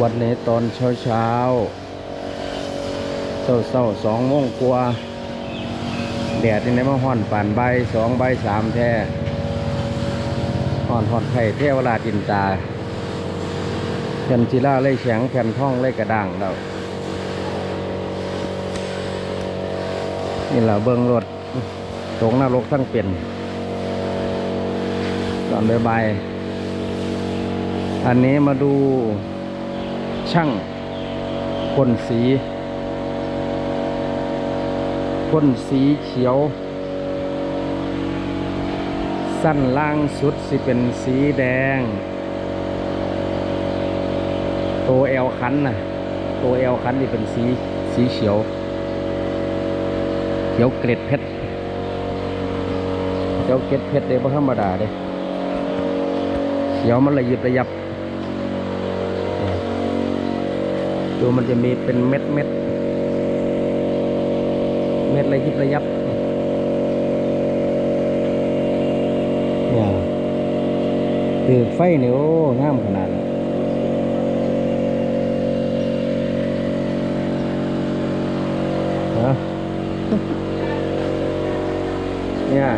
วันนี้ตอนเช้าเช้าเศร้าเศร้าสองโมงกว่า แดดนี่มาห่อนป่านใบสองใบสามแท้ห่อนห่อนไข่เทวราชอินตาแผ่นศิลาเลยแข็งแผ่นท่องเลยกระด้างแล้วนี่แหละเบิ้งรถตรงนรกทั้งเป็นตอนบ่ายอันนี้มาดู ช่างพ่นสีพ่นสีเขียว สั้นล่างสุดสิเป็นสีแดง ตัวแอลคันน่ะตัวแอลคันนี่เป็นสีสีเขียว เขียวเกล็ดเพชรเขียวเกล็ดเพชรเลยเพราะธรรมดาเลยเขียวมันระยิบระยับ ดูมันจะมีเป็นเม็ดเม็ดเม็ดระยิบระยับเนี่ยคือไฟเนี่ยโอ้งามขนาดนั้นฮะเนี่ย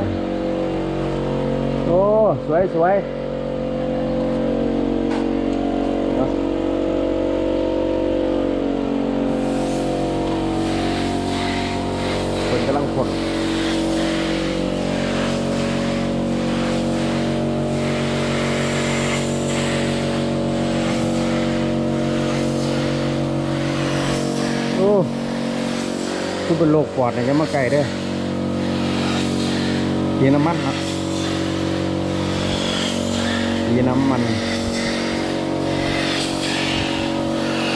โอ้ สวยสวยเนอะคนกำลังผลโอ้ือเป็นโรคปอดเนี่ยยังมาไก่เด้อกินน้ำมันครับดีน้ำมัน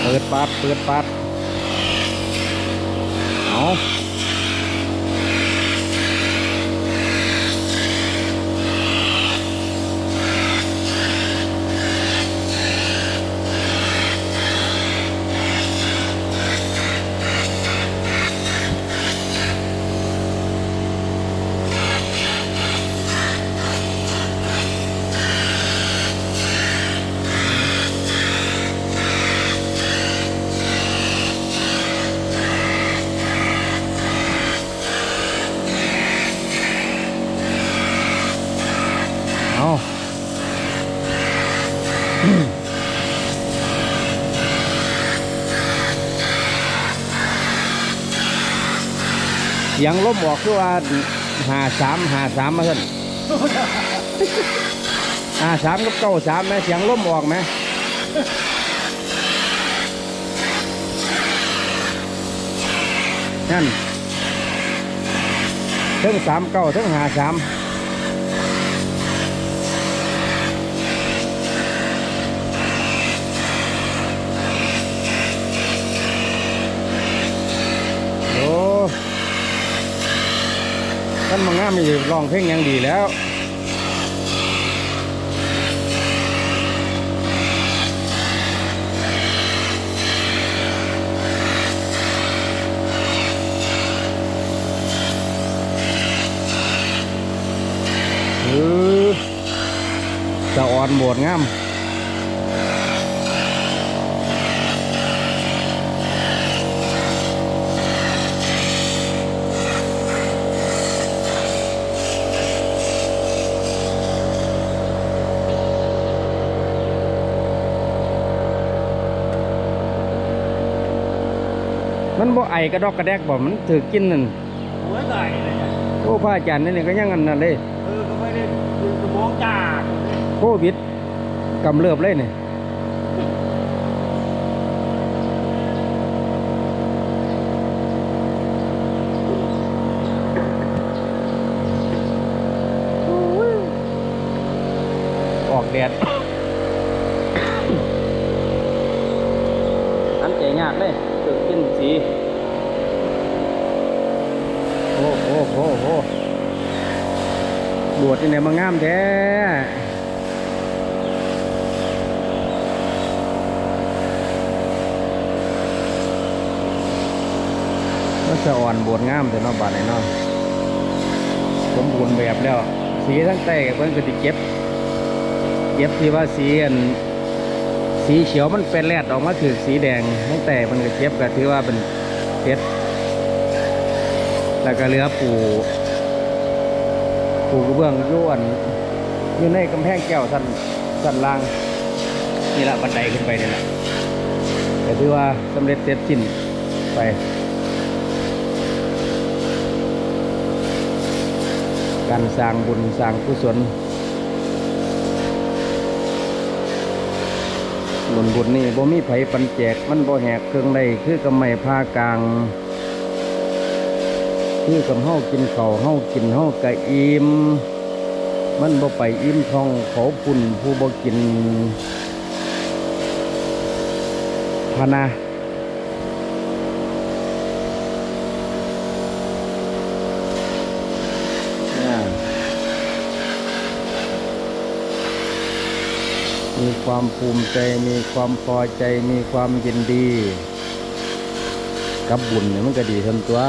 เปิดปาดเปิดปาดเอาเอา ยงล้มออกคือว่าหาสามหาสามมาเถอะหาสามกับเก้าสามไหมเสียงล้มออกไหมนั่นทั้งสามเก้าทั้งหาสาม นมางามมีร้องเพลงอยังดีแล้วเออจะอ่อนโหมดงาม มันบ่ไอกระดอกกระแดกบ่ มันถือกินนั่นหัวไหลเลยเนี่ยโอ้พระอาจารย์นี่ก็ยังอันนั้นเลยเออก็ไม่ได้คือสมองจากโควิดกำเริบเลยนี่ออกแดดอันใจยากเลย ถือกินสีโอ้โหโอ้โหบวชที่ไหนมางามแท้ก็จะอ่อนบวชงามแต่นอกบาดในนอกสมบูรณ์แบบแล้ว สีทั้งใต้กับเพิ่นก็ติเก็บ เก็บที่ว่าสีอัน สีเขียวมันเป็นแรดออกมาถือสีแดงตั้งแต่มันก็เก็บก็ถือว่าเป็นเพชรแล้วก็เหลือปูปูกระเบื้องอยวนอยู่ในกำแพงแก้วสันสันล่างนี่ละบันไดขึ้นไปนี่แหละแต่ถือว่าสำเร็จเสร็จสิ้นไปการสร้างบุญสร้างกุศล บุญบุญนี่บ่มีไผปันแจก มันบ่แหกเครื่องใดคือกำไม้ผ้ากลาง คือกำเฮากินข้าวเฮากินเฮากะอิ่มมันบ่ไปอิ่มท้องเขาปุ่นผู้บ่กินพนะอ่า มีความภูมิใจ มีความพอใจ มีความยินดี กับบุญเนี่ยมันก็ดีทันตัว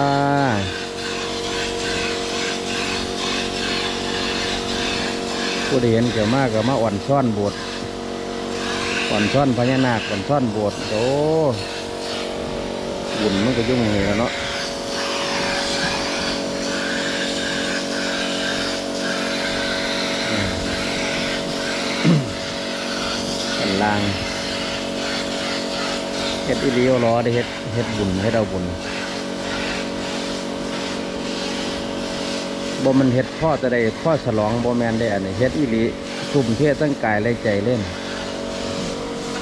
ผู้ใดเห็นเกี่ยวมากก็มาอ่อนซ่อนบสถ์อ่อนซ่อนพญานาคอ่อนซ่อนบสถ์โอ้บุญมันก็ยุ่งเลยเนาะอืมเป็น ลางเฮ็ดอีเลียวรอได้เฮ็ดเฮ็ดบุญเฮ็ดเอาบุญบ่มันเฮ็ดพ่อจะได้พ่อฉลองบ่แมนได้อันนี้เฮ็ดอีหลีทุ่มเทตั้งกายและใจเล่น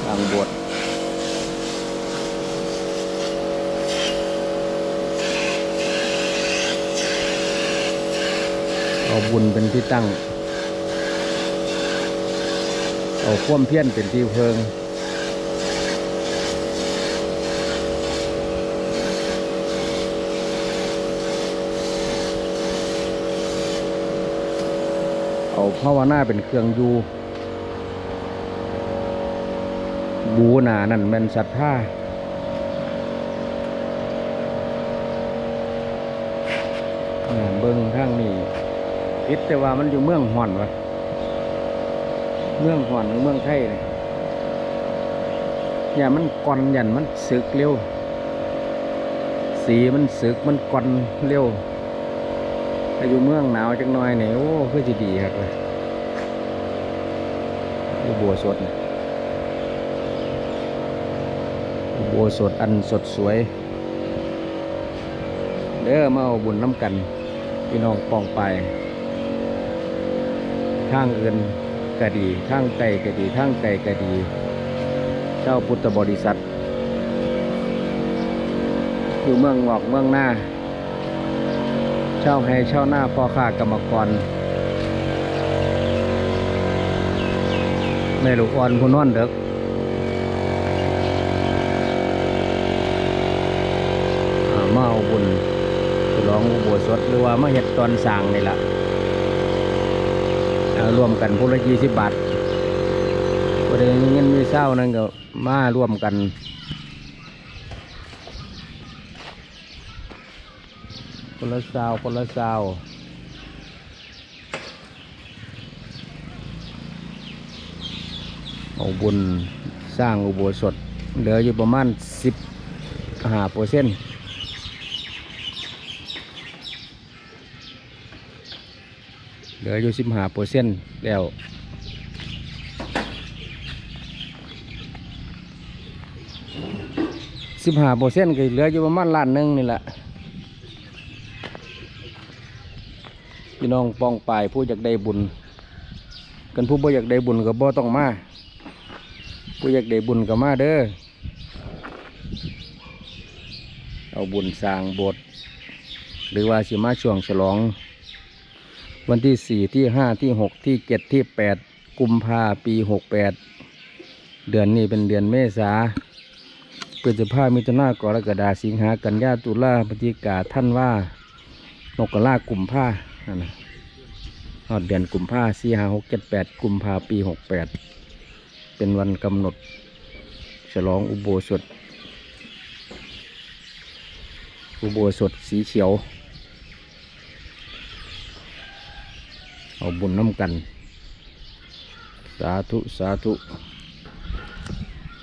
ทางบวชเอาบุญเป็นที่ตั้ง เอาความเพี้ยรเป็นที่เพิงเอาภาวนาเป็นเครื่องอยู่บูนานั่นแมันศรัทธาอ่าเบิ้งข้างนี้คิดแต่ว่ามันอยู่เมืองห่อนวะ เมืองห่อนเมืองไทยเนี่ยอย่ามันก่อนยันมันสึกเร็ว สีมันสึกมันก่อนเร็วถ้าอยู่เมืองหนาวจังน้อยเนี่ยโอ้คือจะดีครับเลยอยู่บัวสดเนี่ยอยู่บัวสดอันสดสวย เด้อมาเอาบุญน้ำกัน พี่น้องปองไปทางเอื่น ก็ดีทางไกลก็ดีทางไกลก็ดี เจ้าพุทธบริษัทอยู่เมืองงอกเมืองหน้า เช่าให้เช่าหน้าพ่อค้ากรรมกรแม่ลูกอ่อนผู้นอนเด็กมาเอาบุญฉลองอุโบสถหรือว่ามาเห็ดตอนสร้างนี่แหละ รวมกันผู้ละยี่สิบบาทประเด็นเงินมีเศร้านั่นก็มาร่วมกันคนละซาวคนละซาวเอาบุญสร้างอุโบสถ เหลืออยู่ประมาณสิบห้าเปอร์เซ็นต์เห ลืออยู่สิบห้าเปอร์เซ็นต์แล้วสิบห้าเปอร์เซ็นต์ก็เหลืออยู่ประมาณล้านหนึ่งนี่แหละพี่น้องปองปายผู้อยากได้บุญ กันผู้บ่อยากได้บุญก็บ่ต้องมาผู้อยากได้บุญก็มาเด้อเอาบุญสร้างโบสถ์หรือว่าสิมาช่วงฉลอง วันที่สี่ที่ห้าที่หกที่เจ็ดที่แปดกุมภาปีหกแปดเดือนนี้เป็นเดือนเมษาพฤษภามิถุนากรกฎาสิงหากันยาตุลาพฤศจิกาท่านว่านกกระลากุมภานั่นนะฮอดเดือนกุมภาสี่ห้าหกเจ็ดแปดกุมภาปีหกแปดเป็นวันกำหนด ฉลองอุโบสถ อุโบสถสีเขียว เอาบุญน้ำกัน สาธุ สาธุ